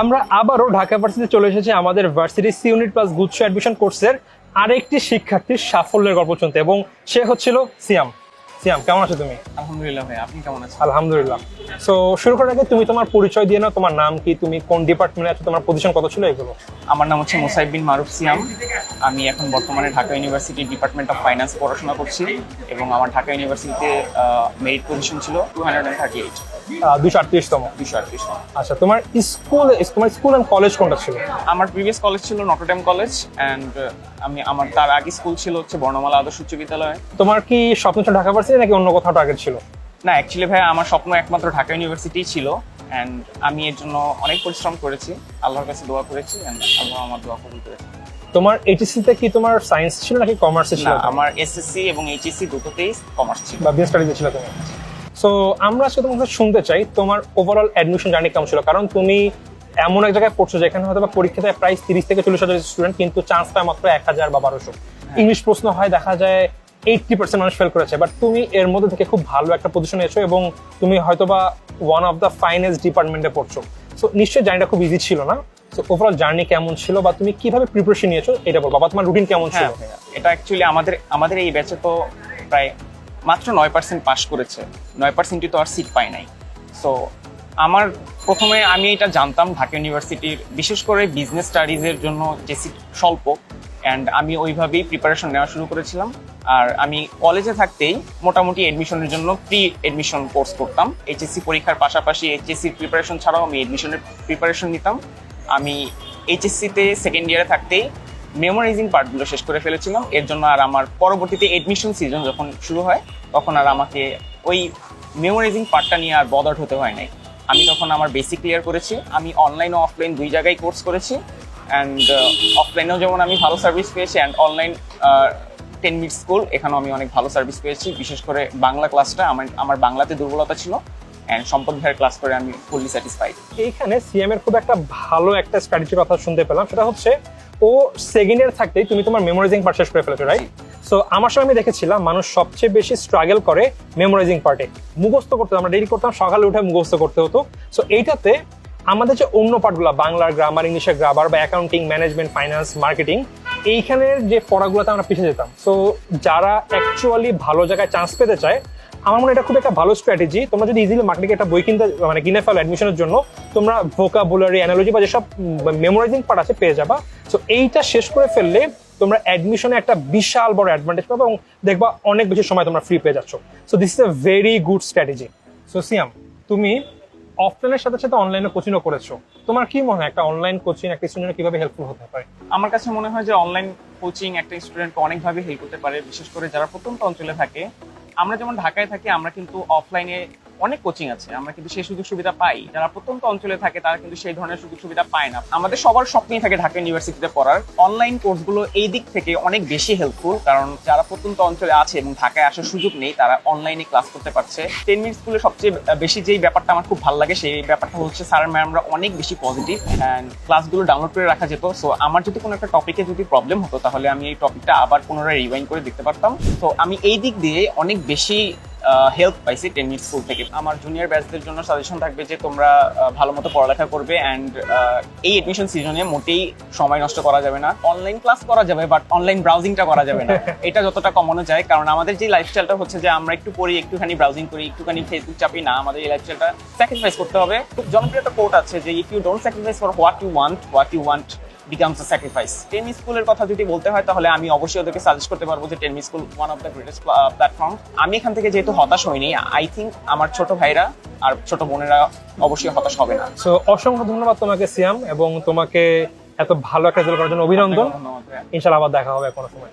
আমরা আবারও ঢাকা ভার্সিটি চলে এসেছি আমাদের ভার্সিটি সি ইউনিট প্লাস গুচ্ছ অ্যাডমিশন কোর্সের আরেকটি শিক্ষার্থীর সাফল্যের গল্প শুনতে এবং সে হচ্ছিল সিয়াম। সিয়াম কেমন আছো তুমি? আলহামদুলিল্লাহ ভাই আপনি কেমন আছেন? আলহামদুলিল্লাহ। সো শুরু করার আগে তুমি তোমার পরিচয় দিয়ে নাও তোমার নাম কি তুমি কোন ডিপার্টমেন্টে আছো তোমার পজিশন কত ছিল এগুলো? আমার নাম হচ্ছে মোসাইব বিন মারুফ সিয়াম। আমি এখন বর্তমানে Dhaka university department of finance পড়াশোনা করছি এবং আমার ঢাকা ইউনিভার্সিটিতে মেরিট পজিশন ছিল two hundred and thirty eight দুশো আটত্রিশতম। দুশো আটত্রিশ আচ্ছা তোমার স্কুল তোমার স্কুল অ্যান্ড কলেজ কোনটা ছিল? আমার প্রিভিয়াস কলেজ ছিল নটরডেম কলেজ অ্যান্ড আমি আমার তার আগে স্কুল ছিল হচ্ছে বর্ণমালা আদর্শ উচ্চ বিদ্যালয়। তোমার কি স্বপ্ন ছিল ঢাকা ভার্সিটি নাকি অন্য কোথাও টার্গেট ছিল? না অ্যাকচুয়ালি ভাই আমার স্বপ্ন একমাত্র ঢাকা ইউনিভার্সিটি ছিল অ্যান্ড আমি এর জন্য অনেক পরিশ্রম করেছি। আল্লাহর কাছে দোয়া করেছি অ্যান্ড আল্লাহ আমার দোয়া কবুল করেছে তোমার এইচএসসি তে কি তোমার সায়েন্স ছিল নাকি কমার্স ছিল? আমার এসএসসি এবং এইচএসসি দুটোতেই কমার্স ছিল। বা বিএস স্টাডিতে ছিল তুমি? সো আমরা আজকে তোমার শুনতে চাই তোমার ওভারঅল অ্যাডমিশন জার্নি কেমন ছিল? কারণ তুমি এমন এক জায়গায় পড়ছো যেখানে হয়তো বা পরীক্ষাতে প্রায় তিরিশ থেকে চল্লিশ হাজার স্টুডেন্ট কিন্তু চান্স পায় মাত্র এক হাজার বা বারোশো। ইংলিশ প্রশ্ন হয় দেখা যায় এইটটি পার্সেন্ট মানুষ ফেল করেছে। বাট তুমি এর মধ্যে থেকে খুব ভালো একটা পজিশনে এসো এবং তুমি হয়তো বা ওয়ান অফ দ্য ফাইনেস্ট ডিপার্টমেন্টে পড়ছো। সো নিশ্চয়ই জার্নিটা খুব ইজি ছিল না? সো ওভারঅল জার্নি কেমন ছিল বা তুমি কীভাবে প্রিপারেশন নিয়েছো এটা বলব? বা তোমার রুটিন কেমন ছিল? হ্যাঁ। এটা অ্যাকচুয়ালি আমাদের আমাদের এই ব্যাচে তো প্রায় মাত্র নয় পার্সেন্ট পাস করেছে। নয় পার্সেন্টই তো আর সিট পায় নাই। সো আমার প্রথমে আমি এটা জানতাম ঢাকা ইউনিভার্সিটির, বিশেষ করে বিজনেস স্টাডিজের জন্য যে সিট স্বল্প। অ্যান্ড আমি ওইভাবেই প্রিপারেশন নেওয়া শুরু করেছিলাম। আর আমি কলেজে থাকতেই মোটামুটি এডমিশনের জন্য প্রি এডমিশন কোর্স করতাম এইচএসসি পরীক্ষার পাশাপাশি এইচএসসির প্রিপারেশন ছাড়াও আমি এডমিশনের প্রিপারেশন নিতাম। আমি এইচএসসিতে সেকেন্ড ইয়ারে থাকতেই মেমোরাইজিং পার্টগুলো শেষ করে ফেলেছিলাম। এর জন্য আর আমার পরবর্তীতে এডমিশন সিজন যখন শুরু হয়, তখন আর আমাকে ওই মেমোরাইজিং পার্টটা নিয়ে আর বদার্ড হতে হয় নাই। আমি তখন আমার বেসিক ক্লিয়ার করেছি। আমি অনলাইন ও অফলাইন দুই জায়গায় কোর্স করেছি। অ্যান্ড অফলাইনেও যেমন আমি ভালো সার্ভিস পেয়েছি and online Ten Minute School এখানেও আমি অনেক ভালো সার্ভিস পেয়েছি। বিশেষ করে বাংলা ক্লাসটা আমার আমার বাংলাতে দুর্বলতা ছিল। অ্যান্ড সম্পদ ভাইয়ের ক্লাস করে আমি ফুললি স্যাটিসফাইড এইখানে সিএম এর খুব একটা ভালো একটা স্ট্র্যাটেজির কথা শুনতে পেলাম। সেটা হচ্ছে ও সেকেন্ড ইয়ার থাকতেই তুমি তোমার মেমোরাইজিং পার্ট শেষ করে ফেলেছো রাইট সো আমার সময় আমি দেখেছিলাম, মানুষ সবচেয়ে বেশি স্ট্রাগল করে মেমোরাইজিং পার্টে মুখস্থ করতে আমরা ডেলি করতাম, সকালে উঠে মুখস্থ করতে হতো। সো এইটাতে আমাদের যে অন্য পার্টগুলো বাংলার গ্রামার ইংলিশের গ্রামার বা অ্যাকাউন্টিং ম্যানেজমেন্ট ফাইন্যান্স মার্কেটিং এইখানের যে পড়াগুলোতে আমরা পিছিয়ে যেতাম। সো যারা অ্যাকচুয়ালি ভালো জায়গায় চান্স পেতে চায় আমার মনে এটা খুব একটা ভালো স্ট্র্যাটেজি তোমরা যদি ইজিলি মার্কেটে একটা বই কিনতে মানে কিনে ফেলো অ্যাডমিশনের জন্য, তোমরা ভোকাবুলারি অ্যানালজি বা যেসব মেমোরাইজিং পার্ট আছে পেয়ে যাবা। সো এইটা শেষ করে ফেললে তোমরা অ্যাডমিশনে একটা বিশাল বড় অ্যাডভান্টেজ পাবে এবং দেখবা অনেক বেশি সময় তোমরা ফ্রি পেয়ে যাচ্ছ। So this is a very good strategy so Siam তুমি অফলাইনের সাথে সাথে অনলাইনে কোচিংও করেছ। তোমার কি মনে হয়, একটা অনলাইন কোচিং একটা স্টুডেন্টের কীভাবে হেল্পফুল হতে পারে? আমার কাছে মনে হয় যে অনলাইন কোচিং একটা স্টুডেন্টকে অনেকভাবে হেল্প করতে পারে, বিশেষ করে যারা প্রত্যন্ত অঞ্চলে থাকে। আমরা যেমন ঢাকায় থাকি আমরা কিন্তু অফলাইনে অনেক কোচিং আছে, আমরা কিন্তু সেই সুযোগ সুবিধা পাই। যারা প্রত্যন্ত অঞ্চলে থাকে, তারা কিন্তু সেই ধরনের সুযোগ সুবিধা পায় না। আমাদের সবার স্বপ্নই থাকে ঢাকা ইউনিভার্সিটিতে পড়ার। অনলাইন কোর্সগুলো এই দিক থেকে অনেক বেশি হেল্পফুল কারণ যারা প্রত্যন্ত অঞ্চলে আছে এবং ঢাকায় আসার সুযোগ নেই, তারা অনলাইনে ক্লাস করতে পারছে। টেন মিনিট স্কুলে সবচেয়ে বেশি যেই ব্যাপারটা আমার খুব ভালো লাগে, সেই ব্যাপারটা হচ্ছে স্যার ম্যামরা অনেক বেশি পজিটিভ অ্যান্ড ক্লাসগুলো ডাউনলোড করে রাখা যেত। সো আমার যদি কোনো একটা টপিকে যদি প্রবলেম হতো, তাহলে আমি এই টপিকটা আবার পুনরায় রিভাইন করে দেখতে পারতাম। তো আমি এই দিক দিয়ে অনেক বেশি হেল্প পাইছি টেন মিনিট স্কুল থেকে। আমার জুনিয়র ব্যাচদের জন্য সাজেশন থাকবে যে তোমরা ভালো মতো পড়ালেখা করবে অ্যান্ড এই এডমিশন সিজনে মোটেই সময় নষ্ট করা যাবে না। অনলাইন ক্লাস করা যাবে বাট অনলাইন ব্রাউজিংটা করা যাবে না। এটা যতটা কমানো যায় কারণ আমাদের যে লাইফস্টাইলটা হচ্ছে যে আমরা একটু পড়ি একটুখানি ব্রাউজিং করি একটুখানি ফেসবুক চাপি না আমাদের এই লাইফস্টাইলটা স্যাক্রিফাইস করতে হবে। খুব জনপ্রিয় একটা কোট আছে যে if you don't sacrifice for what you want what you want becomes a sacrifice Ten স্কুলের কথা যদি বলতে হয় তাহলে আমি অবশ্যই ওদেরকে সাজেস্ট করতে পারব যে ten school one of the greatest platform আমি এখান থেকে যেহেতু হতাশ হইনি আই থিঙ্ক আমার ছোট ভাইরা আর ছোট বোনেরা অবশ্যই হতাশ হবে না। সো অসংখ্য ধন্যবাদ তোমাকে সিয়াম এবং তোমাকে এত ভালো একটা রেজাল্ট করার জন্য অভিনন্দন। ইনশাল্লাহ আবার দেখা হবে কোনো সময়।